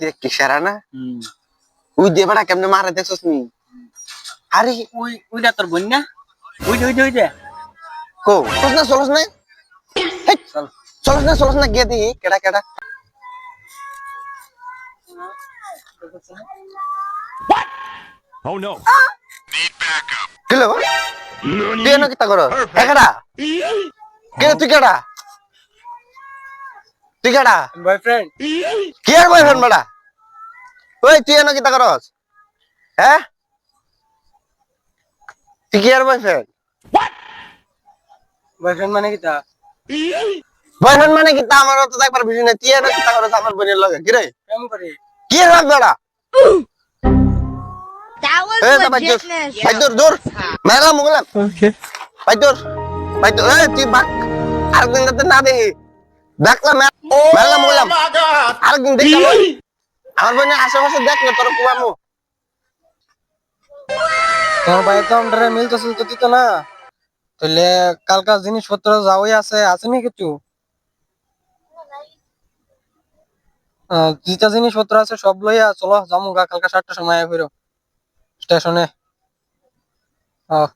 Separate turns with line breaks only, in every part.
দেখ কি সেরা না? উই দিয়ে বেড়া কেমনে মারা দেখছস নি? আরে
ওই ওইটা তোর বোন না? ওই যে ওই যে ওই যে
কো চলস না চলস না। চলস না চলস না গিয়ে দিই কেডা কেডা।
Oh no.
কিলো? তুই এনে কিতা কর একেডা? কে তুই কেডা? তুই কেডা
বয়ফ্রেন্ড
কি আর বয়ফ্রেন্ড বেড়া ওই তুই এনে কিতা করস? হ্যাঁ তুই কি আর বয়ফ্রেন্ড
বয়ফ্রেন্ড মানে কি তা
বয়ফ্রেন্ড মানে কি তা আমার তো একবার বুঝি না তুই এনে কিতা করস আমার বোনের লগে? কি রে
প্রেম করে।
কি রাখ বেড়া
That was
এ তা ভাই দূর ভাই দূর দূর। মেলা মুগলাম। ভাই দূর ভাই দূর এই তুই বাক। আরেকদিন যাতে না দেখি। দেখলাম মেলা মুগলাম আরেকদিন দেখলাম আমার বোনের আশেপাশে দেখ না তোর কুয়ামু
তোমার ভাই তো আমরা মিলতে চলতে দিত না। তাহলে কালকার জিনিসপত্র যাওয়াই আছে আসেনি কিছু যেটা জিনিসপত্র আছে সব লইয়া চলো যামু গা কালকা সাতটার সময় ফিরো স্টেশনে। আহ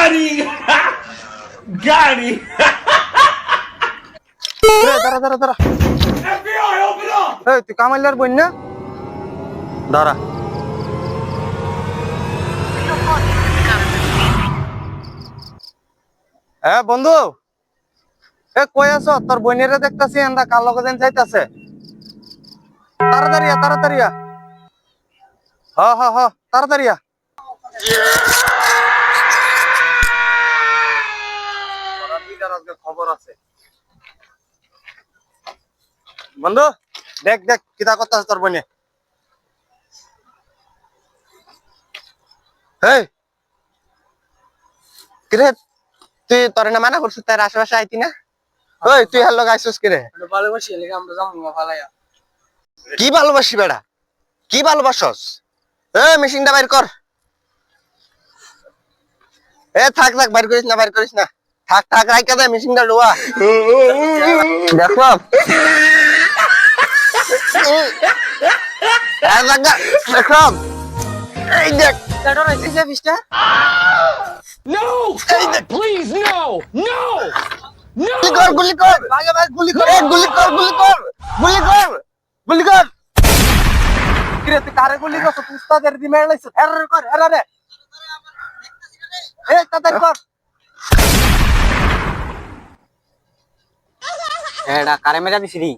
Got him! Got
দাঁড়া দাঁড়া দাঁড়া!
এই, তুই কামাইলার না
দাঁড়া
হ্যাঁ বন্ধু এ, কই আছো তোর বোনেরে দেখতাছি, এন্দা কাল লগে যেন যাইতাছে তাড়াতাড়ি আ। হ হ হ, তাড়াতাড়ি। খবর আছে। বন্ধু দেখ দেখ কিতা কথা তোর বোনে
কিরে তুই তোর না মানা করছিস তার আশেপাশে আইতি না? ওই তুই হার লোক আইসিস কিরে?
ভালোবাসি আমরা যাব ভালাইয়া
কি ভালোবাসি বেড়া? কি ভালোবাসস? এ মেশিনটা বাইর কর। এ থাক থাক বাইর করিস না বাইর করিস না। থাক থাক রাইকা দে মেশিনটা ডোয়া দেখো। এই দেখ। না, দেখো। এই দেখ
No! Stop! Please, no! No! No!
গুলি কর গুলি কর।
ভাগে ভাগ গুলি কর।
এ, গুলি কর গুলি কর গুলি কর গুলি কর।
কিরে তুই কারে গুলি করছ? তুই উস্তাদের দি মেরে লাইছ এর কর এর রে এ তাড়াতাড়ি কর।
এটা কারে মেরা দিছি রি?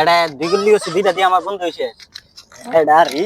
এটা দুই গুলি হচ্ছে দুইটা দিয়ে আমার বন্ধ হয়েছে এটা রি।